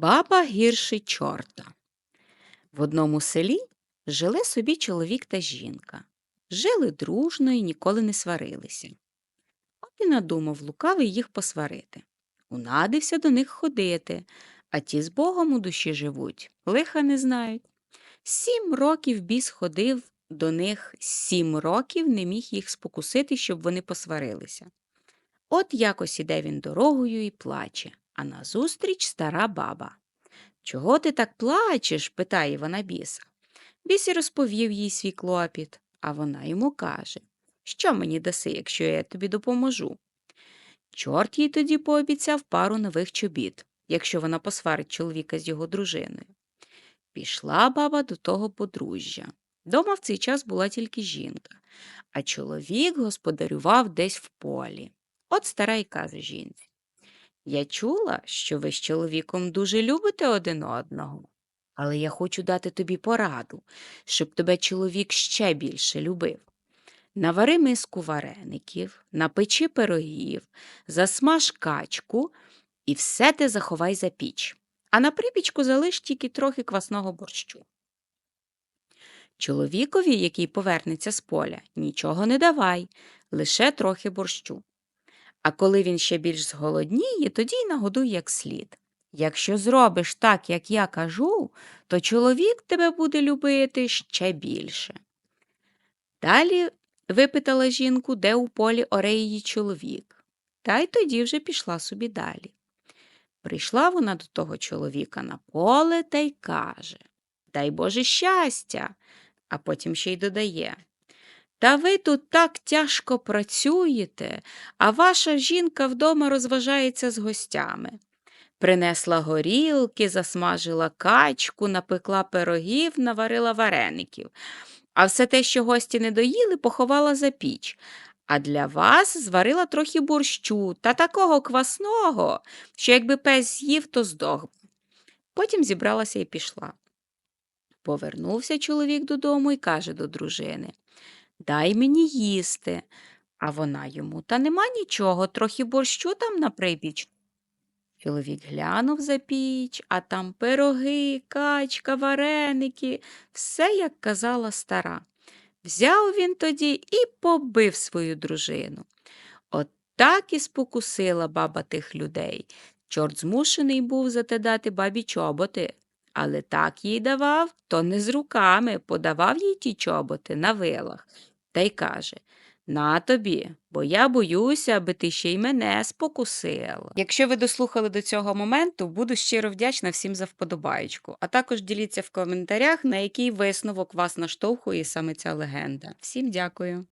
Баба гірше чорта. В одному селі жили собі чоловік та жінка. Жили дружно і ніколи не сварилися. От і надумав лукавий їх посварити. Унадився до них ходити, а ті з Богом у душі живуть, лиха не знають. Сім років біс ходив до них, сім років не міг їх спокусити, щоб вони посварилися. От якось іде він дорогою і плаче, а назустріч стара баба. Чого ти так плачеш? питає вона біса. Біс і розповів їй свій клопіт, а вона йому каже Що мені даси, якщо я тобі допоможу? Чорт їй тоді пообіцяв пару нових чобіт, якщо вона посварить чоловіка з його дружиною. Пішла баба до того подружжя. Дома в цей час була тільки жінка, а чоловік господарював десь в полі. От стара й каже жінці. Я чула, що ви з чоловіком дуже любите один одного, але я хочу дати тобі пораду, щоб тебе чоловік ще більше любив. Навари миску вареників, напечи пирогів, засмаж качку і все те заховай за піч, а на припічку залиш тільки трохи квасного борщу. Чоловікові, який повернеться з поля, нічого не давай, лише трохи борщу. А коли він ще більш зголодніє, тоді й нагодуй як слід. Якщо зробиш так, як я кажу, то чоловік тебе буде любити ще більше. Далі випитала жінку, де у полі оре її чоловік, та й тоді вже пішла собі далі. Прийшла вона до того чоловіка на поле та й каже Дай Боже щастя, а потім ще й додає. Та ви тут так тяжко працюєте, а ваша жінка вдома розважається з гостями. Принесла горілки, засмажила качку, напекла пирогів, наварила вареників, а все те, що гості не доїли, поховала за піч. А для вас зварила трохи борщу та такого квасного, що якби пес з'їв, то здох. Потім зібралася і пішла. Повернувся чоловік додому і каже до дружини Дай мені їсти. А вона йому та нема нічого, трохи борщу там на припіч. Чоловік глянув за піч, а там пироги, качка, вареники, все, як казала стара. Взяв він тоді і побив свою дружину. От так і спокусила баба тих людей. Чорт змушений був за те дати бабі чоботи. Але так їй давав, то не з руками, подавав їй ті чоботи на вилах. Та й каже на тобі, бо я боюся, аби ти ще й мене спокусила. Якщо ви дослухали до цього моменту, буду щиро вдячна всім за вподобаєчку. А також діліться в коментарях, на який висновок вас наштовхує саме ця легенда. Всім дякую.